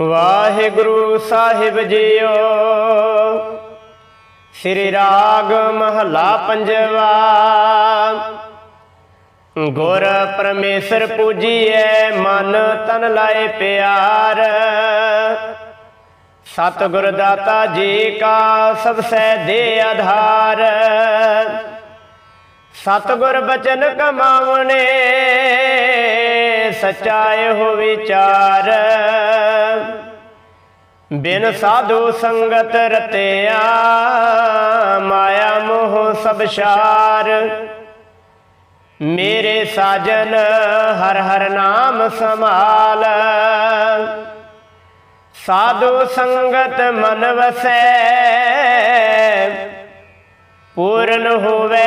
ਵਾਹਿਗੁਰੂ ਸਾਹਿਬ JIO. ਸ੍ਰੀ ਰਾਗ ਮਹਲਾ ਪੰਜਵਾ। ਗੁਰ ਪਰਮੇਸ਼ਰ ਪੂਜੀਐ, ਮਨ ਤਨ ਲਾਏ ਪਿਆਰ। ਸਤਿਗੁਰ ਦਾਤਾ ਜੀ ਕਾ ਸਭ ਸੈ ਦੇ ਆਧਾਰ। ਸਤਿਗੁਰ ਬਚਨ ਕਮਾਵਣੇ ਸਚਾਏ ਹੋ ਵਿਚਾਰ। ਬਿਨ ਸਾਧੂ ਸੰਗਤ ਰਤਿਆ, ਮਾਇਆ ਮੋਹ ਸਭ ਸ਼ਾਰ ਮੇਰੇ ਸਾਜਨ ਹਰ ਹਰ ਨਾਮ ਸਮਾਲ ਸਾਧੂ ਸੰਗਤ ਮਨ ਵਸੈ, ਪੂਰਨ ਹੋਵੇ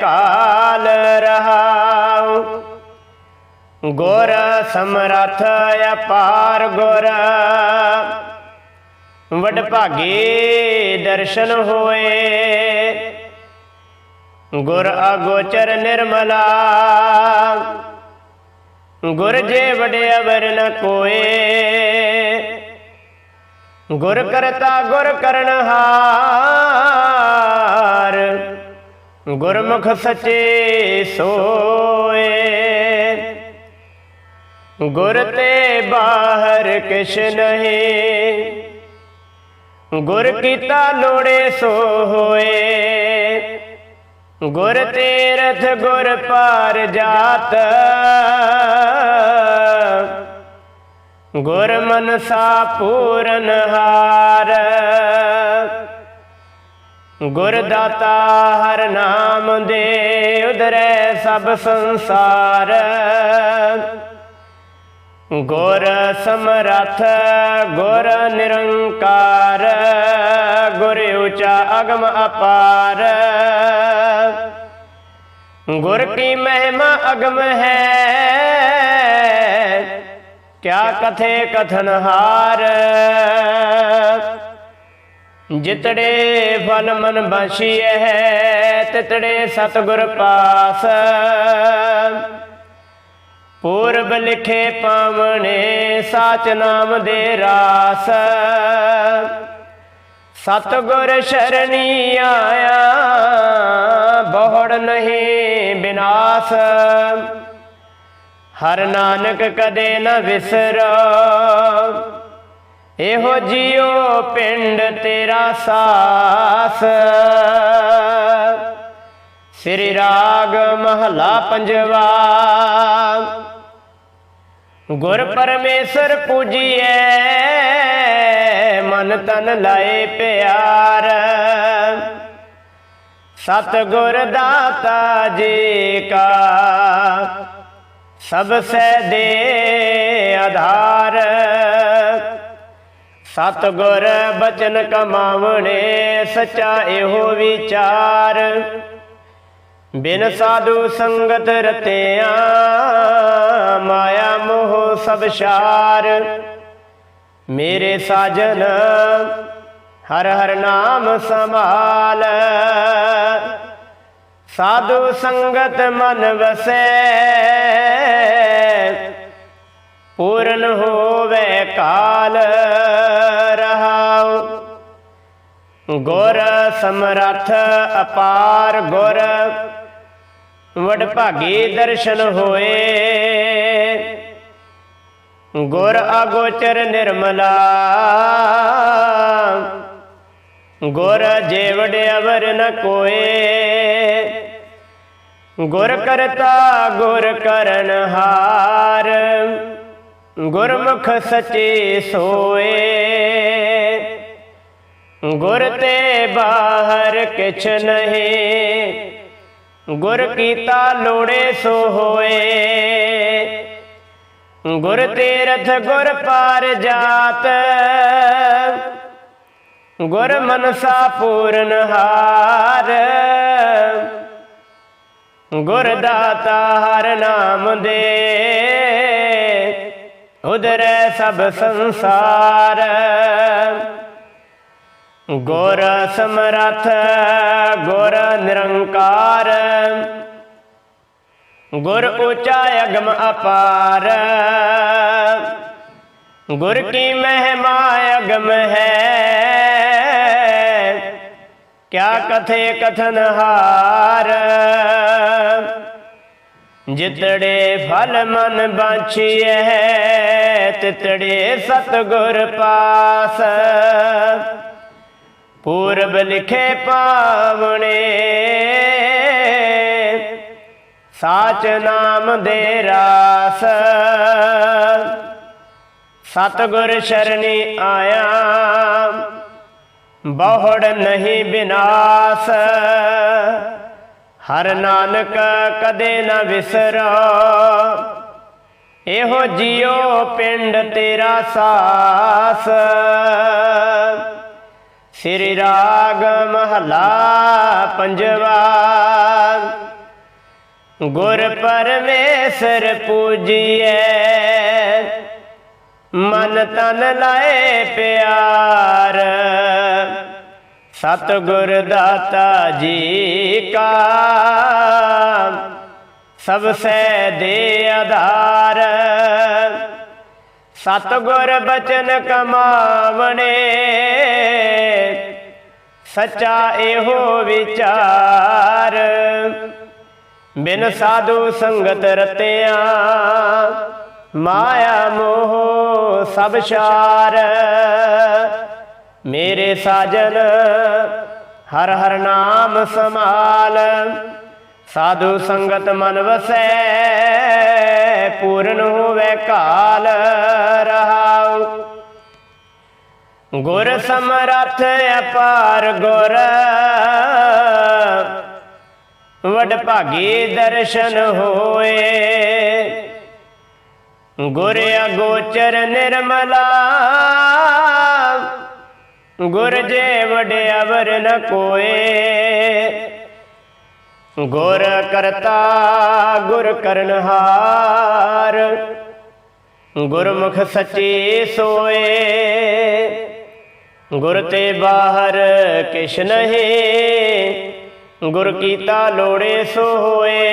ਕਾਲ ਰਹਾਉ ਗੁਰ ਸਮਰਥ ਅਪਾਰ ਗੁਰ। ਵਡ ਭਾਗੇ ਦਰਸ਼ਨ ਹੋਏ। ਗੁਰ ਅਗੋਚਰ ਨਿਰਮਲਾ। ਗੁਰ ਜੇ ਵਡਿਆ ਵਰ ਨ ਕੋਏ। ਗੁਰ ਕਰਤਾ ਗੁਰ ਕਰਨਹਾਰ ਗੁਰਮੁਖ ਸਚੇ ਸੋਏ। ਗੁਰ ਤੇ ਬਾਹਰ ਕਿਛ ਨਹੀਂ। ਗੁਰ ਕੀਤਾ ਲੋੜੇ ਸੋ ਹੋਏ। ਗੁਰ ਤੀਰਥ ਗੁਰ ਪਾਰ ਜਾਤ। ਗੁਰ ਮਨਸਾ ਪੂਰਨ ਹਾਰ। ਗੁਰ ਦਾਤਾ ਹਰ ਨਾਮ ਦੇ ਉਧਰੈ ਸਭ ਸੰਸਾਰ। ਗੁਰ ਸਮਰਥ, ਗੁਰ ਨਿਰੰਕਾਰ, ਗੁਰ ਉਚਾ ਅਗਮ ਅਪਾਰ। ਗੁਰ ਕੀ ਮਹਿਮਾ ਅਗਮ ਹੈ, ਕਿਆ ਕਥੇ ਕਥਨ ਹਾਰ। ਜਿਤੜੇ ਫਲ ਮਨ ਬਾਸ਼ੀਐ ਹੈ, ਤਿਤੜੇ ਸਤਗੁਰ ਪਾਸ। ਪੂਰਬ ਲਿਖੇ ਪਾਵਣੇ ਸਾਚ ਨਾਮ ਦੇ ਰਾਸ। ਸਤਗੁਰ ਸ਼ਰਣੀ ਆਇਆ, ਬਹੁੜ ਨਹੀਂ ਬਿਨਾਸ਼। ਹਰ ਨਾਨਕ ਕਦੇ ਨਾ ਵਿਸਰੋ। ਇਹੋ ਜਿਉ ਪਿੰਡ ਤੇਰਾ ਸਾਸ। ਸ੍ਰੀ ਰਾਗ ਮਹਲਾ ਪੰਜਵਾ। ਗੁਰ ਪਰਮੇਸ਼ਰ ਪੂਜੀਐ, ਮਨ ਤਨ ਲਾਏ ਪਿਆਰ। ਸਤ ਗੁਰ ਦਾਤਾ ਜੀ ਕਾ, ਸਭ ਸੈ ਦੇ ਆਧਾਰ। ਸਤ ਗੁਰ ਬਚਨ ਕਮਾਵਣੇ, ਸਚਾ ਇਹੋ ਵਿਚਾਰ। ਬਿਨ ਸਾਧੂ ਸੰਗਤ ਰਤਿਆ, ਮਾਇਆ ਮੋਹ ਸਭ ਸ਼ਾਰ। ਮੇਰੇ ਸਾਜਨ ਹਰ ਹਰ ਨਾਮ ਸੰਭਾਲ। ਸਾਧੂ ਸੰਗਤ ਮਨ ਵਸੈ, ਪੂਰਨ ਹੋਵੇ ਕਾਲ ਰਹਾਉ। ਗੁਰ ਸਮਰਥ ਅਪਾਰ ਗੁਰ ਵਡ ਭਾਗੀ ਦਰਸ਼ਨ ਹੋਏ। ਗੁਰ ਅਗੋਚਰ ਨਿਰਮਲਾ। ਗੁਰ ਜੇਵੜ ਅਵਰ ਨ ਕੋਏ। ਗੁਰ ਕਰਤਾ ਗੁਰ ਕਰਨ ਹਾਰ। ਗੁਰਮੁਖ ਸਚੇ ਸੋਏ। ਗੁਰ ਤੇ ਬਾਹਰ ਕਿਛ ਨਹੀਂ। ਗੁਰ ਕੀਤਾ ਲੋੜੇ ਸੋ ਹੋਏ। ਗੁਰ ਤੀਰਥ ਗੁਰ ਪਾਰ ਜਾਤ। ਗੁਰ ਮਨਸਾ ਪੂਰਨ ਹਾਰ। ਗੁਰ ਦਾਤਾ ਹਰ ਨਾਮ ਦੇ। ਉਧਰੈ ਸਭ ਸੰਸਾਰ। ਗੁਰ ਸਮਰਥ, ਗੁਰ ਨਿਰੰਕਾਰ। ਗੁਰ ਉਚਾ ਅਗਮ ਅਪਾਰ। ਗੁਰ ਕੀ ਮਹਿਮਾ ਅਗਮ ਹੈ। ਕਿਆ ਕਥੇ ਕਥਨ ਹਾਰ। ਜਿਤੜੇ ਫਲ ਮਨ ਬਾਛੀਐ, ਤਿਤੜੇ ਸਤਗੁਰ ਪਾਸ। ਪੂਰਬ ਲਿਖੇ ਪਾਵਣੇ। ਸਾਚ ਨਾਮ ਦੇ ਰਾਸ। ਸਤਗੁਰ ਸ਼ਰਣੀ ਆਇਆ। ਬਹੁੜ ਨਹੀਂ ਬਿਨਾਸ਼। ਹਰ ਨਾਨਕ ਕਦੇ ਨਾ ਵਿਸਰਾ। ਇਹੋ ਜਿਉ ਪਿੰਡ ਤੇਰਾ ਸਾਸ। ਸ੍ਰੀ ਰਾਗ ਮਹਲਾ ਪੰਜਵਾ। ਗੁਰ ਪਰਮੇਸ਼ਰ ਪੂਜੀਐ, ਮਨ ਤਨ ਲਾਏ ਪਿਆਰ। ਸਤਿਗੁਰ ਦਾਤਾ ਜੀ ਕਾ, ਸਭ ਸੇ ਦੇ ਆਧਾਰ। ਸਤਿਗੁਰ ਬਚਨ ਕਮਾਵਣੇ ਸੱਚਾ ਇਹੋ ਵਿਚਾਰ। ਬਿਨ ਸਾਧੂ ਸੰਗਤ ਰਤਿਆ, ਮਾਇਆ ਮੋਹ ਸਭ ਸ਼ਾਰ ਮੇਰੇ ਸਾਜਨ ਹਰ ਹਰ ਨਾਮ ਸਮਾਲ ਸਾਧੂ ਸੰਗਤ ਮਨ ਵਸੈ, ਪੂਰਨ ਹੋਵੇ ਕਾਲ ਰਹਾਉ। ਗੁਰ ਸਮਰੱਥ ਅਪਾਰ ਗੁਰ, ਵਡ ਭਾਗੀ ਦਰਸ਼ਨ ਹੋਏ। ਗੁਰ ਅਗੋਚਰ ਨਿਰਮਲਾ, ਗੁਰ ਜੇ ਵਡੇ ਅਵਰ ਨ ਕੋਏ। ਗੁਰ ਕਰਤਾ, ਗੁਰ ਕਰਨਹਾਰ ਗੁਰਮੁਖ ਸੱਚੀ ਸੋਏ। ਗੁਰ ਤੇ ਬਾਹਰ ਕਿਛ ਨਹੀਂ। ਗੁਰ ਕੀਤਾ ਲੋੜੇ ਸੋ ਹੋਏ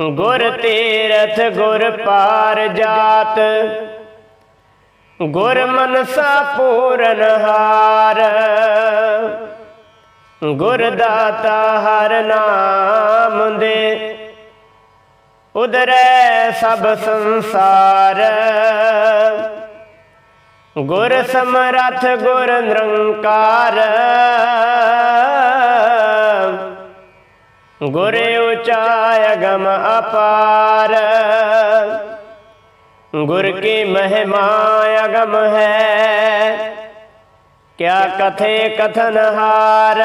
ਗੁਰ ਤੀਰਥ ਗੁਰ ਪਾਰ ਜਾਤ। ਗੁਰ ਮਨਸਾ ਪੂਰਨ ਹਾਰ। ਗੁਰਦਾਤਾ ਹਰ ਨਾਮ ਦੇ। ਉਦਰੈ ਸਭ ਸੰਸਾਰ। ਗੁਰ ਸਮਰਥ ਗੁਰ ਨਿਰੰਕਾਰ। ਗੁਰ ਉਚਾਇ ਅਗਮ ਅਪਾਰ। ਗੁਰ ਕੀ ਮਹਿਮਾ ਅਗਮ ਹੈ। ਕਿਆ ਕਥੇ ਕਥਨ ਹਾਰ?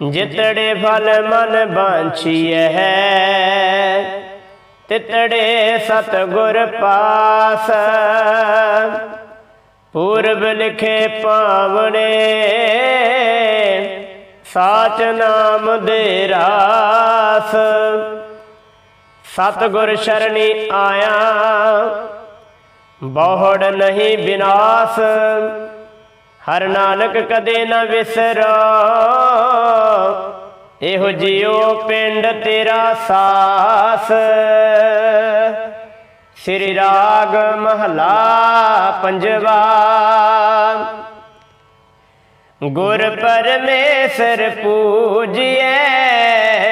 ਜਿਤੜੇ ਫਲ ਮਨ ਬਾਂਛੀਐ ਹੈ, ਤਿਤੜੇ ਸਤਗੁਰ ਪਾਸ। ਪੂਰਬ ਲਿਖੇ ਪਾਵਣੇ ਸਾਚ ਨਾਮ ਦੇ ਰਾਸ। ਸਤਗੁਰ ਸ਼ਰਣੀ ਆਇਆ ਬਹੁੜ ਨਹੀਂ ਵਿਨਾਸ। ਹਰ ਨਾਨਕ ਕਦੇ ਨਾ ਵਿਸਰੋ। ਇਹੋ ਜਿਉ ਪਿੰਡ ਤੇਰਾ ਸਾਸ। ਸ੍ਰੀ ਰਾਗ ਮਹਲਾ ਪੰਜਵਾ। ਗੁਰ ਪਰਮੇਸ਼ਰ ਪੂਜੀਏ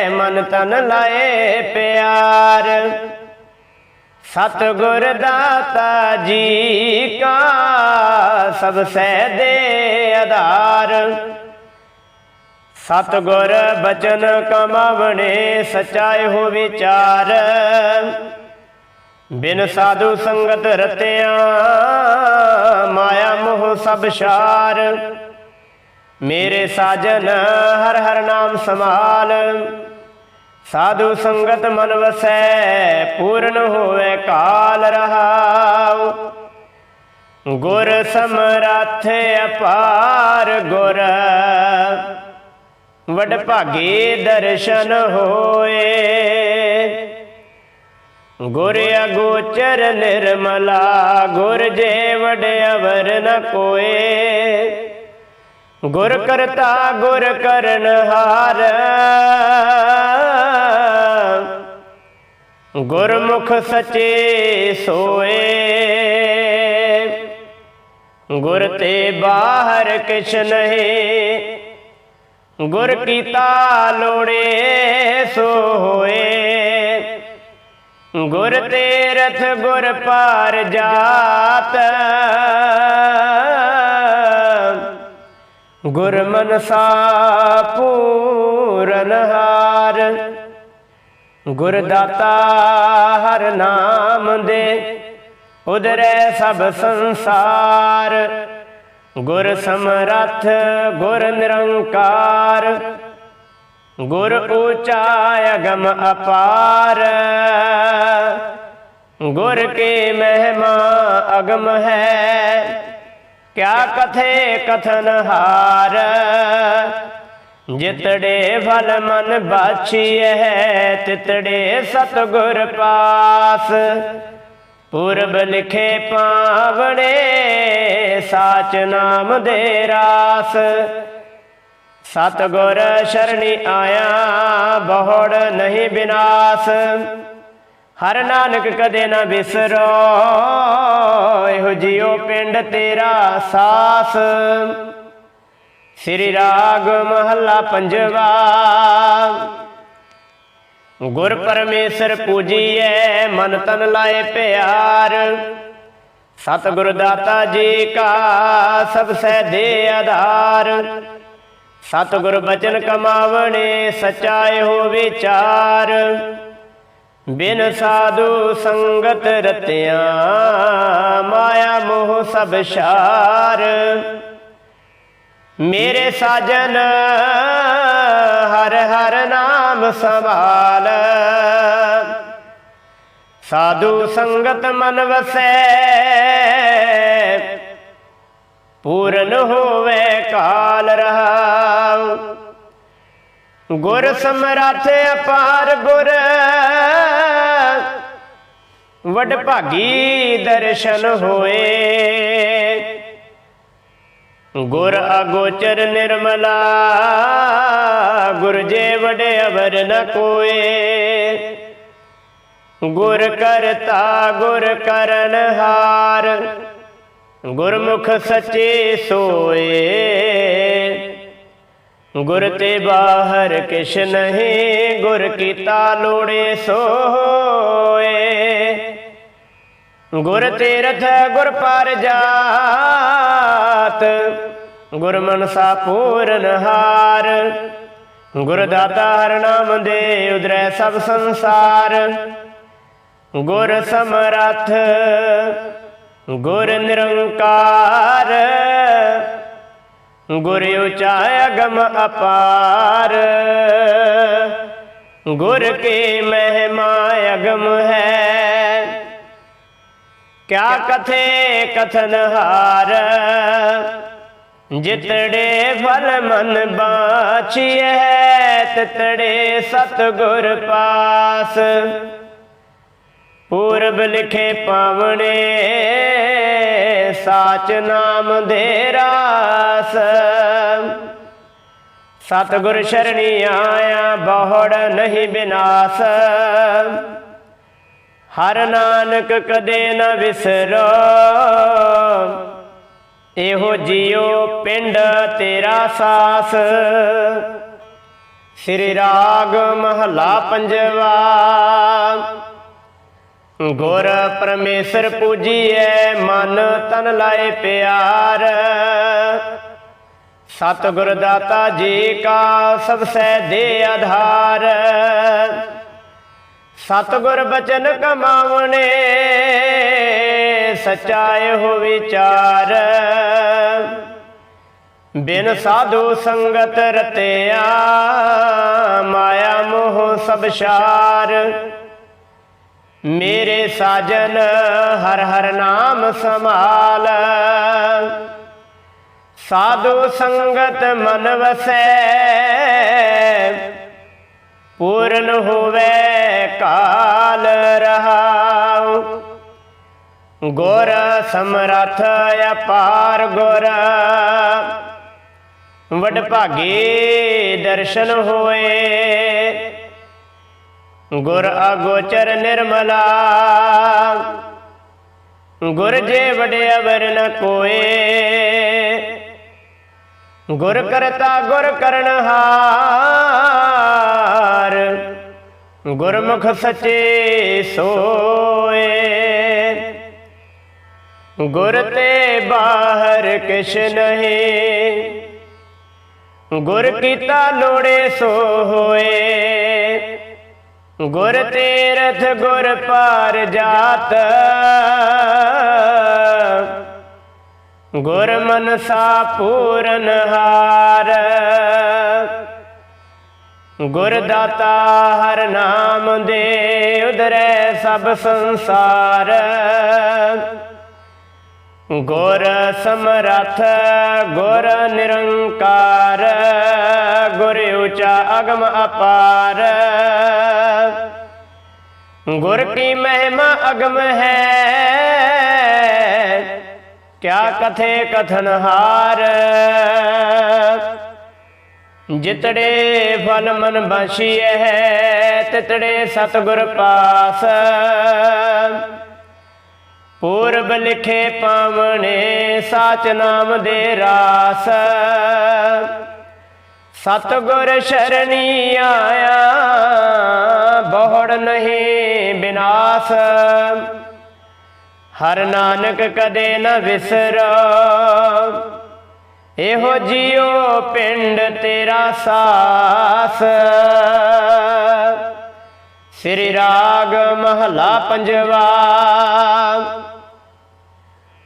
ਮਨ ਤਨ ਲਾਏ ਪਿਆਰ। ਸਤਗੁਰ ਦਾਤਾ ਜੀ ਕਾ ਸਭ ਸਹਿ ਦੇ ਆਧਾਰ। ਸਤਗੁਰ ਬਚਨ ਕਮਾਵਣੇ ਸਚਾਇ ਹੋ ਵਿਚਾਰ। ਬਿਨ ਸਾਧੂ ਸੰਗਤ ਰਤਿਆ, ਮਾਇਆ ਮੋਹ ਸਭ ਸ਼ਾਰ ਮੇਰੇ ਸਾਜਨ ਹਰ ਹਰ ਨਾਮ ਸਮਾਲ ਸਾਧੂ ਸੰਗਤ ਮਨ ਵਸੈ, ਪੂਰਨ ਹੋਵੇ ਕਾਲ ਰਹਾਉ। ਗੁਰ ਸਮਰੱਥ ਅਪਾਰ ਗੁਰ। ਵਡ ਭਾਗੇ ਦਰਸ਼ਨ ਹੋਏ। ਗੁਰ ਅਗੋਚਰ ਨਿਰਮਲਾ, ਗੁਰ ਜੇ ਵਡ ਅਵਰ ਨ ਕੋਏ। ਗੁਰ ਕਰਤਾ ਗੁਰ ਕਰਨ ਹਾਰ। ਗੁਰਮੁਖ ਸਚੇ ਸੋਏ। ਗੁਰ ਤੇ ਬਾਹਰ ਕਿਛ ਨਹੀਂ। ਗੁਰ ਕੀਤਾ ਲੋੜੇ ਸੋਏ। ਗੁਰ ਤੇ ਰਥ ਗੁਰ ਪਾਰ ਜਾਤ। ਗੁਰ ਮਨਸਾ ਪੂਰਨ ਹਾਰ। ਗੁਰਦਾਤਾ ਹਰ ਨਾਮ ਦੇ ਉਦਰੈ ਸਭ ਸੰਸਾਰ। ਗੁਰ ਸਮਰੱਥ, ਗੁਰ ਨਿਰੰਕਾਰ। ਗੁਰ ਊਚਾ ਅਗਮ ਅਪਾਰ। ਗੁਰ ਕੇ ਮਹਿਮਾ ਅਗਮ ਹੈ, ਕਿਆ ਕਥੇ ਕਥਨ ਹਾਰ। ਜਿਤੜੇ ਫਲ ਮਨ ਬਾਛੀਐ, ਤਿਤੜੇ ਸਤਗੁਰ ਪਾਸ। ਪੁਰਬ ਲਿਖੇ ਪਾਵਣੇ, ਸਾਚ ਨਾਮ ਦੇ ਰਾਸ। ਸਤਗੁਰ ਸ਼ਰਣੀ ਆਇਆ, ਬਹੁੜ ਨਹੀਂ ਬਿਨਾਸ਼। ਹਰ ਨਾਨਕ ਕਦੇ ਨਾ ਵਿਸਰੋ ਇਹੋ ਜਿਉ ਪਿੰਡ ਤੇਰਾ ਸਾਸ। ਸ੍ਰੀ ਰਾਗ ਮਹੱਲਾ ਪੰਜਵਾ। ਗੁਰ ਪਰਮੇਸ਼ਰ ਪੂਜੀਐ, ਮਨ ਤਨ ਲਾਏ ਪਿਆਰ। ਸਤਿਗੁਰ ਦਾਤਾ ਜੀ ਕਾ ਸਭ ਸਹਿ ਦੇ ਆਧਾਰ। ਸਤਿਗੁਰ ਬਚਨ ਕਮਾਵਣੇ ਸਚਾਏ ਹੋ ਵਿਚਾਰ। ਬਿਨ ਸਾਧੂ ਸੰਗਤ ਰਤਿਆ, ਮਾਇਆ ਮੋਹ ਸਭ ਸ਼ਾਰ ਮੇਰੇ ਸਾਜਨ, ਹਰ ਹਰ ਨਾਮ ਸੰਭਾਲ। ਸਾਧੂ ਸੰਗਤ ਮਨ ਵਸੈ, ਪੂਰਨ ਹੋਵੇ ਕਾਲ ਰਹਾਉ। ਗੁਰ ਸਮਰੱਥ ਅਪਾਰ ਗੁਰ ਵਡ ਭਾਗੀ ਦਰਸ਼ਨ ਹੋਏ। ਗੁਰ ਅਗੋਚਰ ਨਿਰਮਲਾ, ਗੁਰ ਜੇ ਵਡੇ ਅਵਰ ਨ ਕੋਏ। ਗੁਰ ਕਰਤਾ, ਗੁਰ ਕਰਨ ਹਾਰ, ਗੁਰਮੁਖ ਸੱਚੇ ਸੋਏ। ਗੁਰ ਤੇ ਬਾਹਰ ਕਿਛ ਨਹੀਂ, ਗੁਰ ਕੀਤਾ ਲੋੜੇ ਸੋਏ। ਗੁਰ ਤੀਰਥ ਗੁਰ ਪਰ ਜਾਤ ਗੁਰ ਮਨਸਾ ਪੂਰਨ ਹਾਰ। ਗੁਰ ਦਾਤਾ ਹਰ ਨਾਮ ਦੇ ਉਦਰੈ ਸਭ ਸੰਸਾਰ। ਗੁਰ ਸਮਰਥ, ਗੁਰ ਨਿਰੰਕਾਰ। ਗੁਰ ਉਚਾ ਅਗਮ ਅਪਾਰ। ਗੁਰ ਕੇ ਮਹਿਮਾ ਅਗਮ ਹੈ। ਕਿਆ ਕਥੇ ਕਥਨ ਹਾਰ? ਜਿਤੜੇ ਫਲ ਮਨ ਬਾਛੀਐ, ਤਿਤੜੇ ਸਤਗੁਰ ਪਾਸ। ਪੂਰਬ ਲਿਖੇ ਪਾਵਣੇ, ਸਾਚ ਨਾਮ ਦੇ ਰਾਸ। ਸਤਗੁਰ ਸ਼ਰਣੀ ਆਇਆ, ਬਹੁੜ ਨਹੀਂ ਬਿਨਾਸ਼। ਹਰ ਨਾਨਕ ਕਦੇ ਨਾ ਵਿਸਰੋ। ਇਹੋ ਜਿਉ ਪਿੰਡ ਤੇਰਾ ਸਾਸ। ਸ੍ਰੀ ਰਾਗ ਮਹਲਾ ਪੰਜਵਾ। ਗੁਰ ਪਰਮੇਸ਼ਰ ਪੂਜੀਐ, ਮਨ ਤਨ ਲਾਏ ਪਿਆਰ। ਸਤਿਗੁਰ ਦਾਤਾ ਜੀ ਕਾ ਸਭ ਸਹਿ ਦੇ ਆਧਾਰ। ਸਤਿਗੁਰ ਬਚਨ ਕਮਾਵਣੇ ਸਚਾਏ ਹੋ ਵਿਚਾਰ। ਬਿਨ ਸਾਧੂ ਸੰਗਤ ਰਤਿਆ, ਮਾਇਆ ਮੋਹ ਸਭ ਸ਼ਾਰ ਮੇਰੇ ਸਾਜਨ ਹਰ ਹਰ ਨਾਮ ਸਮਾਲ ਸਾਧੂ ਸੰਗਤ ਮਨ ਵਸੈ ਪੂਰਨ ਹੋਵੇ ਕਾਲ ਰਹਾਉ। ਗੁਰ ਸਮਰਥ ਅਪਾਰ ਗੁਰ। ਵਡ ਭਾਗੇ ਦਰਸ਼ਨ ਹੋਏ। ਗੁਰ ਅਗੋਚਰ ਨਿਰਮਲਾ। ਗੁਰ ਜੇ ਵਡੇ ਅਵਰ ਨ ਕੋਏ। ਗੁਰ ਕਰਤਾ ਗੁਰ ਕਰਨਹਾਰ ਗੁਰਮੁਖ ਸਚੇ ਸੋਏ। ਗੁਰ ਤੇ ਬਾਹਰ ਕਿਛ ਨਹੀਂ। ਗੁਰ ਕੀਤਾ ਲੋੜੇ ਸੋ ਹੋਏ। ਗੁਰ ਤੀਰਥ ਗੁਰ ਪਾਰ ਜਾਤ। ਗੁਰ ਮਨਸਾ ਪੂਰਨ ਹਾਰ। ਗੁਰ ਦਾਤਾ ਹਰ ਨਾਮ ਦੇ ਉਦਰੈ ਸਭ ਸੰਸਾਰ। ਗੁਰ ਸਮਰਥ, ਗੁਰ ਨਿਰੰਕਾਰ, ਗੁਰ ਉਚਾ ਅਗਮ ਅਪਾਰ। ਗੁਰ ਕੀ ਮਹਿਮਾ ਅਗਮ ਹੈ, ਕਿਆ ਕਥੇ ਕਥਨ ਹਾਰ। ਜਿਤੜੇ ਫਲ ਮਨ ਬਾਸ਼ੀਐ ਹੈ ਤਿਤੜੇ ਸਤਗੁਰ ਪਾਸ। ਪੂਰਬ ਲਿਖੇ ਪਾਵਣੇ, ਸਾਚ ਨਾਮ ਦੇ ਰਾਸ। ਸਤਗੁਰ ਸ਼ਰਣੀ ਆਇਆ, ਬਹੁੜ ਨਹੀਂ ਬਿਨਾਸ਼। ਹਰ ਨਾਨਕ ਕਦੇ ਨ ਵਿਸਰੋ। ਇਹੋ ਜਿਉ ਪਿੰਡ ਤੇਰਾ ਸਾਸ। ਸ੍ਰੀ ਰਾਗ ਮਹਲਾ ਪੰਜਵਾ।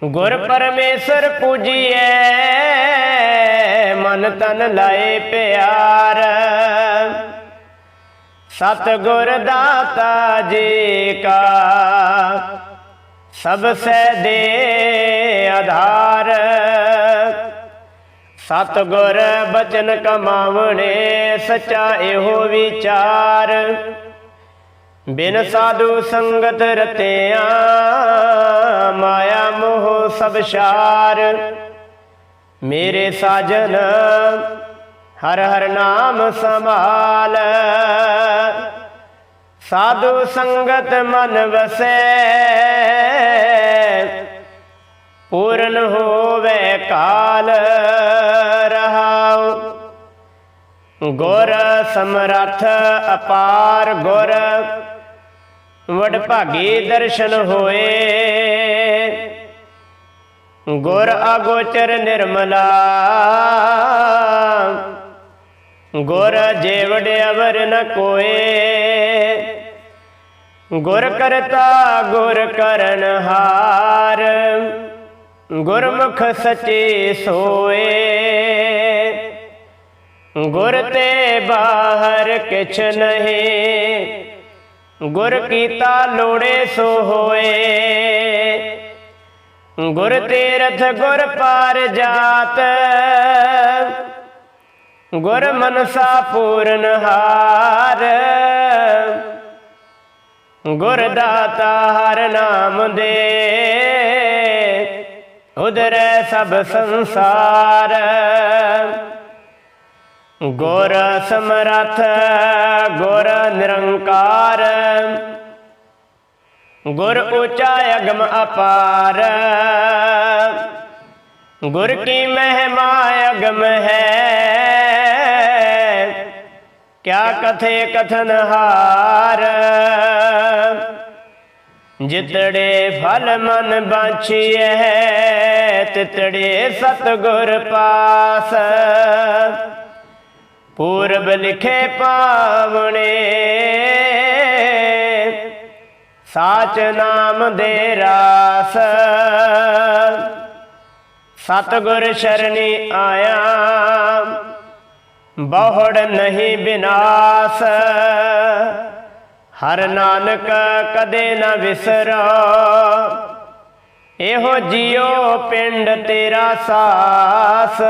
ਗੁਰ ਪਰਮੇਸ਼ਰ ਪੂਜੀਐ ਮਨ ਤਨ ਲਾਏ ਪਿਆਰ। ਸਤ ਗੁਰ ਦਾਤਾ ਜੀ ਕਾ ਸਭ ਸੇ ਦੇ ਆਧਾਰ। ਸਤਗੁਰ ਬਚਨ ਕਮਾਵਣੇ, ਸਚਾ ਇਹੋ ਵਿਚਾਰ। ਬਿਨ ਸਾਧੂ ਸੰਗਤ ਰਤਿਆ, ਮਾਇਆ ਮੋਹ ਸਭ ਸ਼ਾਰ ਮੇਰੇ ਸਾਜਨ, ਹਰ ਹਰ ਨਾਮ ਸੰਭਾਲ। ਸਾਧੂ ਸੰਗਤ ਮਨ ਵਸੈ ਪੂਰਨ ਹੋਵੇ ਕਾਲ ਰਹਾਉ। ਗੁਰ ਸਮਰੱਥ ਅਪਾਰ ਗੁਰ ਵਡ ਭਾਗੀ ਦਰਸ਼ਨ ਹੋਏ। ਗੁਰ ਅਗੋਚਰ ਨਿਰਮਲਾ, ਗੁਰ ਜੇਵੜ ਅਵਰ ਨ ਕੋਏ। ਗੁਰ ਕਰਤਾ ਗੁਰ ਕਰਨ ਹਾਰ। ਗੁਰਮੁਖ ਸਚੇ ਸੋਏ। ਗੁਰ ਤੇ ਬਾਹਰ ਕਿਛ ਨਹੀਂ। ਗੁਰ ਕੀਤਾ ਲੋੜੇ ਸੋ ਹੋਏ। ਗੁਰ ਤੀਰਥ ਗੁਰ ਪਾਰ ਜਾਤ। ਗੁਰ ਮਨਸਾ ਪੂਰਨ ਹਾਰ। ਗੁਰ ਦਾਤਾ ਹਰ ਨਾਮ ਦੇ। ਉਦਰੈ ਸਭ ਸੰਸਾਰ। ਗੁਰ ਸਮਰਥ, ਗੁਰ ਨਿਰੰਕਾਰ। ਗੁਰ ਉਚਾ ਅਗਮ ਅਪਾਰ। ਗੁਰ ਕੀ ਮਹਿਮਾ ਅਗਮ ਹੈ। ਕਿਆ ਕਥੇ ਕਥਨ ਹਾਰ। ਜਿਤੜੇ ਫਲ ਮਨ ਬਾਛੀਐ, ਤਿਤੜੇ ਸਤਗੁਰ ਪਾਸ। ਪੂਰਬ ਲਿਖੇ ਪਾਵਣੇ, ਸਾਚ ਨਾਮ ਦੇ ਰਾਸ। ਸਤਗੁਰ ਸ਼ਰਣੀ ਆਇਆ, ਬਹੁੜ ਨਹੀਂ ਬਿਨਾਸ਼। ਹਰ ਨਾਨਕ ਕਦੇ ਨਾ ਵਿਸਰਾ। ਇਹੋ ਜਿਉ ਪਿੰਡ ਤੇਰਾ ਸਾਸ।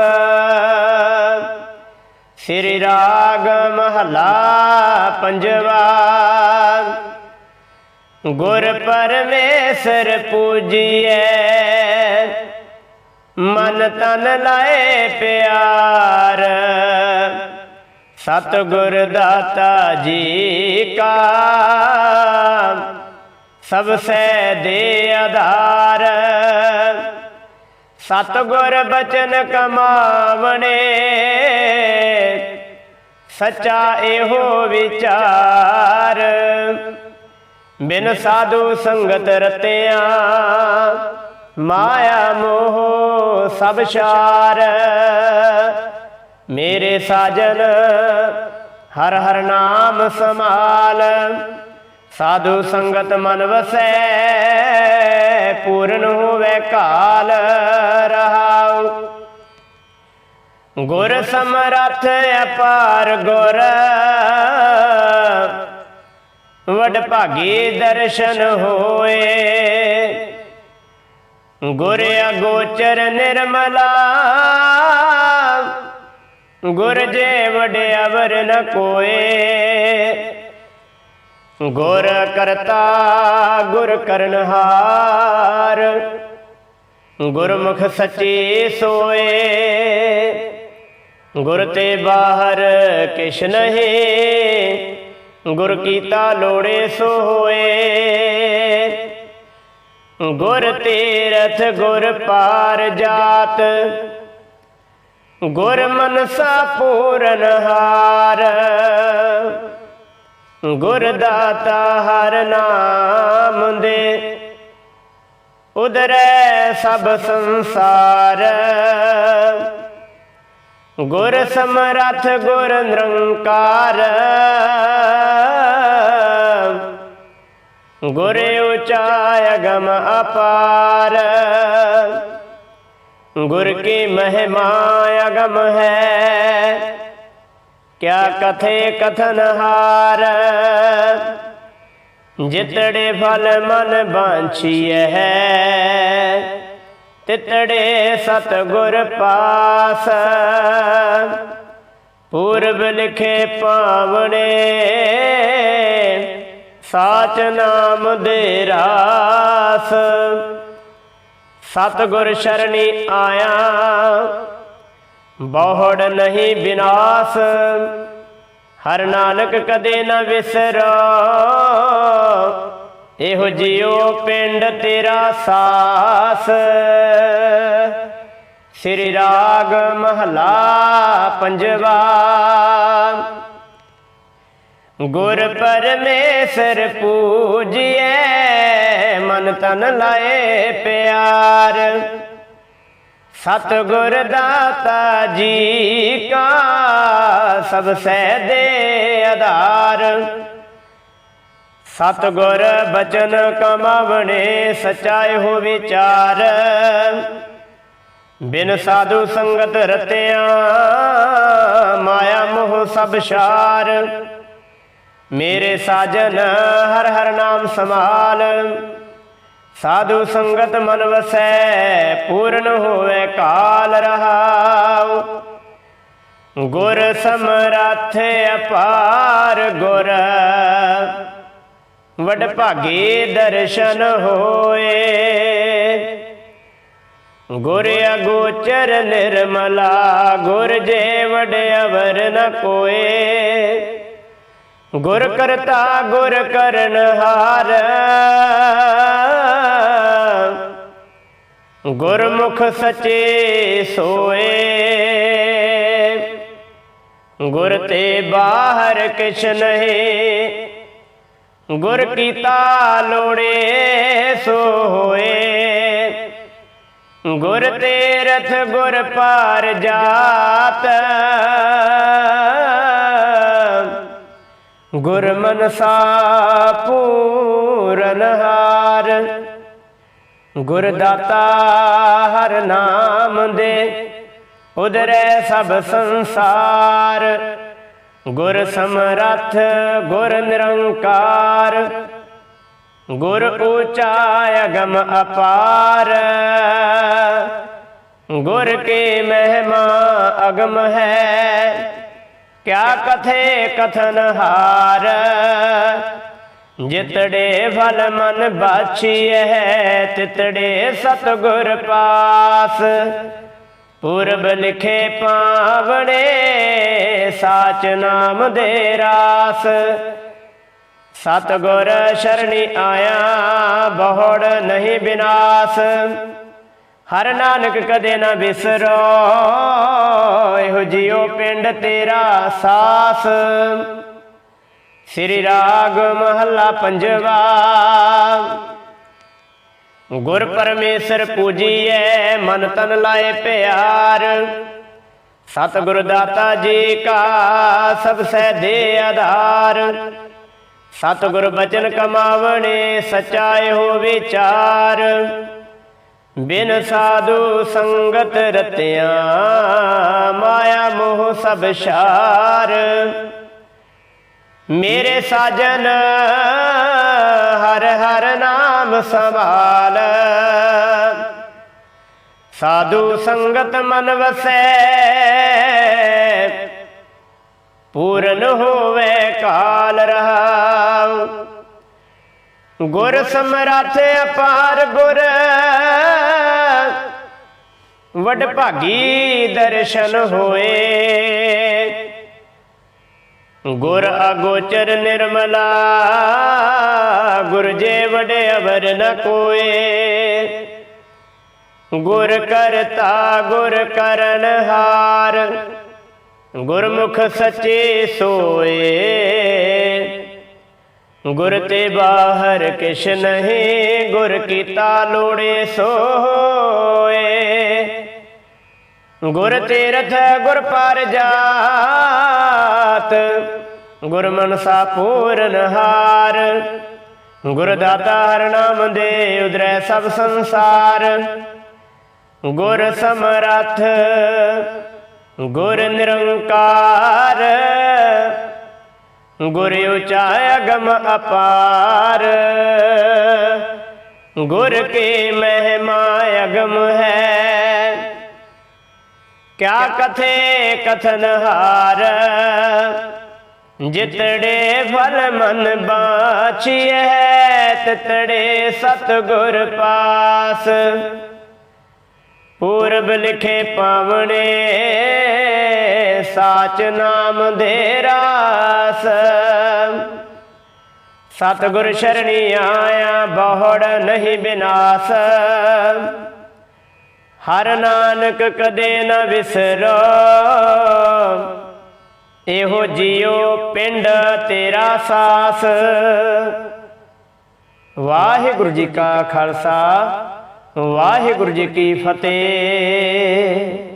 ਸ੍ਰੀ ਰਾਗ ਮਹਲਾ ਪੰਜਵਾ। ਗੁਰ ਪਰਮੇਸ਼ਰ ਪੂਜੀਐ। ਮਨ ਤਨ ਲਾਏ ਪਿਆਰ। ਸਤਿਗੁਰ ਦਾਤਾ ਜੀ ਕਾ। ਸਭ ਸੈ ਦੇ ਆਧਾਰ। ਸਤਿਗੁਰ ਬਚਨ ਕਮਾਵਣੇ। ਸੱਚਾ ਇਹੋ ਵਿਚਾਰ। ਬਿਨ ਸਾਧੂ ਸੰਗਤ ਰਤਿਆ, ਮਾਇਆ ਮੋਹ ਸਭ ਸ਼ਾਰ ਮੇਰੇ ਸਾਜਨ, ਹਰ ਹਰ ਨਾਮ ਸਮਾਲ ਸਾਧੂ ਸੰਗਤ ਮਨ ਵਸੈ, ਪੂਰਨ ਹੋਵੇ ਕਾਲ ਰਹਾਉ। ਗੁਰ ਸਮਰੱਥ ਅਪਾਰ ਗੁਰ, ਵਡ ਭਾਗੀ ਦਰਸ਼ਨ ਹੋਏ। ਗੁਰ ਅਗੋਚਰ ਨਿਰਮਲਾ ਗੁਰ ਜੇ ਵਡੇ ਅਵਰ ਨ ਕੋਏ। ਗੁਰ ਕਰਤਾ, ਗੁਰ ਕਰਨਹਾਰ ਗੁਰਮੁਖ ਸੱਚੇ ਸੋਏ। ਗੁਰ ਤੇ ਬਾਹਰ ਕਿਛ ਨਹੀਂ। ਗੁਰ ਕੀਤਾ ਲੋੜੇ ਸੋ ਹੋਏ ਗੁਰ ਤੀਰਥ ਗੁਰ ਪਾਰ ਜਾਤ। ਗੁਰ ਮਨਸਾ ਪੂਰਨ ਹਾਰ ਗੁਰ ਹਰ ਨਾਮ ਦੇ। ਉਦਰੈ ਸਭ ਸੰਸਾਰ, ਗੁਰ ਸਮਰਥ ਗੁਰ ਨਿਰੰਕਾਰ। ਗੁਰ ਉਚਾਇ ਅਗਮ ਅਪਾਰ ਗੁਰ ਕੀ ਮਹਿਮਾ ਅਗਮ ਹੈ? ਕਿਆ ਕਥੇ ਕਥਨ ਹਾਰ? ਜਿਤੜੇ ਫਲ ਮਨ ਬਾਂਛੀਐ ਤਿਤੜੇ ਸਤਗੁਰ ਪਾਸ। ਪੂਰਬ ਲਿਖੇ ਪਾਵਣੇ ਸਾਚ ਨਾਮ ਦੇ ਰਾਸ। ਸਤਗੁਰ ਸ਼ਰਣੀ ਆਇਆ। ਬਹੁੜ ਨਹੀਂ ਵਿਨਾਸ। ਹਰ ਨਾਨਕ ਕਦੇ ਨਾ ਵਿਸਰੋ। ਇਹੋ ਜਿਉ ਪਿੰਡ ਤੇਰਾ ਸਾਸ। ਸ੍ਰੀ ਰਾਗ ਮਹਲਾ ਪੰਜਵਾ। ਗੁਰ ਪਰਮੇਸ਼ਰ ਪੂਜੀਏ ਮਨ ਤਨ ਲਾਏ ਪਿਆਰ। ਸਤਗੁਰ ਦਾਤਾ ਜੀ ਕਾ ਸਭ ਸਹਿ ਦੇ ਆਧਾਰ। ਸਤਗੁਰ ਬਚਨ ਕਮਾਵਣੇ ਸਚਾਏ ਹੋ ਵਿਚਾਰ। ਬਿਨ ਸਾਧੂ ਸੰਗਤ ਰਤਿਆਂ, ਮਾਇਆ ਮੋਹ ਸਭ ਸ਼ਾਰ ਮੇਰੇ ਸਾਜਨ ਹਰ ਹਰ ਨਾਮ ਸਮਾਲ ਸਾਧੂ ਸੰਗਤ ਮਨ ਵਸੈ, ਪੂਰਨ ਹੋਵੇ ਕਾਲ ਰਹਾਉ। ਗੁਰ ਸਮਰੱਥ ਅਪਾਰ ਗੁਰ। ਵਡ ਭਾਗੇ ਦਰਸ਼ਨ ਹੋਏ। ਗੁਰ ਅਗੋਚਰ ਨਿਰਮਲਾ, ਗੁਰ ਜੇ ਵਡ ਅਵਰ ਨ ਕੋਏ। ਗੁਰ ਕਰਤਾ, ਗੁਰ ਕਰਨ ਹਾਰ। ਗੁਰਮੁਖ ਸਚੇ ਸੋਏ। ਗੁਰ ਤੇ ਬਾਹਰ ਕਿਛ ਨਹੀਂ। ਗੁਰ ਕੀਤਾ ਲੋੜੇ ਸੋ ਹੋਏ ਗੁਰ ਤੀਰਥ ਗੁਰ ਪਾਰ ਜਾਤ। ਗੁਰ ਮਨਸਾ ਪੂਰਨ ਹਾਰ ਗੁਰ ਦਾਤਾ ਹਰ ਨਾਮ ਦੇ ਉਦਰੈ ਸਭ ਸੰਸਾਰ, ਗੁਰ ਸਮਰੱਥ, ਗੁਰ ਨਿਰੰਕਾਰ, ਗੁਰ ਊਚਾ ਅਗਮ ਅਪਾਰ, ਗੁਰ ਕੇ ਮਹਿਮਾ ਅਗਮ ਹੈ ਕਿਆ ਕਥੇ ਕਥਨ ਹਾਰ? ਜਿਤੜੇ ਫਲ ਮਨ ਬਾਛੀਐ, ਤਿਤੜੇ ਸਤਗੁਰ ਪਾਸ। ਪੂਰਬ ਲਿਖੇ ਪਾਵਣੇ ਸਾਚ ਨਾਮ ਦੇ ਰਾਸ। ਸਤਗੁਰ ਸ਼ਰਣੀ ਆਇਆ, ਬਹੁੜ ਨਹੀਂ ਬਿਨਾਸ਼। ਹਰ ਨਾਨਕ ਕਦੇ ਨਾ ਬਿਸਰੋ, ਇਹੋ ਜਿਉ ਪਿੰਡ ਤੇਰਾ ਸਾਸ। ਸ੍ਰੀ ਰਾਗ ਮਹੱਲਾ ਪੰਜਵਾ, ਗੁਰ ਪਰਮੇਸ਼ਰ ਪੂਜੀਐ, ਮਨ ਤਨ ਲਾਏ ਪਿਆਰ। ਸਤਿਗੁਰ ਦਾਤਾ ਜੀ ਕਾ ਸਭ ਸਹਿ ਦੇ ਆਧਾਰ। ਸਤਿਗੁਰ ਬਚਨ ਕਮਾਵਣੇ, ਸਚਾਏ ਹੋ ਵਿਚਾਰ। ਬਿਨ ਸਾਧੂ ਸੰਗਤ ਰਤਿਆ, ਮਾਇਆ ਮੋਹ ਸਭ ਸ਼ਾਰ ਮੇਰੇ ਸਾਜਨ ਹਰ ਹਰ ਨਾਮ ਸੰਭਾਲ। ਸਾਧੂ ਸੰਗਤ ਮਨ ਵਸੈ, ਪੂਰਨ ਹੋਵੇ ਕਾਲ ਰਹਾ ਗੁਰ ਸਮਰੱਥ ਅਪਾਰ ਗੁਰ ਵਡ ਭਾਗੀ ਦਰਸ਼ਨ ਹੋਏ। ਗੁਰ ਅਗੋਚਰ ਨਿਰਮਲਾ, ਗੁਰ ਜੇ ਵਡੇ ਅਵਰ ਨ ਕੋਏ। ਗੁਰ ਕਰਤਾ, ਗੁਰ ਕਰਨ ਹਾਰ, ਗੁਰਮੁਖ ਸੱਚੇ ਸੋਏ। ਗੁਰ ਤੇ ਬਾਹਰ ਕਿਛ ਨਹੀਂ, ਗੁਰ ਕੀਤਾ ਲੋੜੇ ਸੋਏ। ਗੁਰ ਤੀਰਥ ਗੁਰ ਪਰ ਜਾਤ, ਗੁਰ ਮਨਸਾ ਪੂਰਨ ਹਾਰ। ਗੁਰ ਦਾਤਾ ਹਰ ਨਾਮ ਦੇ ਉਦਰੈ ਸਭ ਸੰਸਾਰ। ਗੁਰ ਸਮਰਥ, ਗੁਰ ਨਿਰੰਕਾਰ। ਗੁਰ ਉਚਾ ਅਗਮ ਅਪਾਰ। ਗੁਰ ਕੇ ਮਹਿਮਾ ਅਗਮ ਹੈ। ਕਿਆ ਕਥੇ ਕਥਨ ਹਾਰ। ਜਿਤੜੇ ਫਲ ਮਨ ਬਾਚੀਐ ਤਿਤੜੇ ਸਤਗੁਰ ਪਾਸ। ਪੂਰਬ ਲਿਖੇ ਪਾਵਣੇ ਸਾਚ ਨਾਮ ਦੇ ਰਾਸ। ਸਤਗੁਰ ਸ਼ਰਣੀ ਆਇਆ, ਬਹੁੜ ਨਹੀਂ ਬਿਨਾਸ਼। ਹਰ ਨਾਨਕ ਕਦੇ ਨਾ ਵਿਸਰੋ। ਇਹੋ ਜਿਉ ਪਿੰਡ ਤੇਰਾ ਸਾਸ। ਵਾਹਿਗੁਰੂ ਜੀ ਕਾ ਖਾਲਸਾ, ਵਾਹਿਗੁਰੂ ਜੀ ਕੀ ਫਤਿਹ।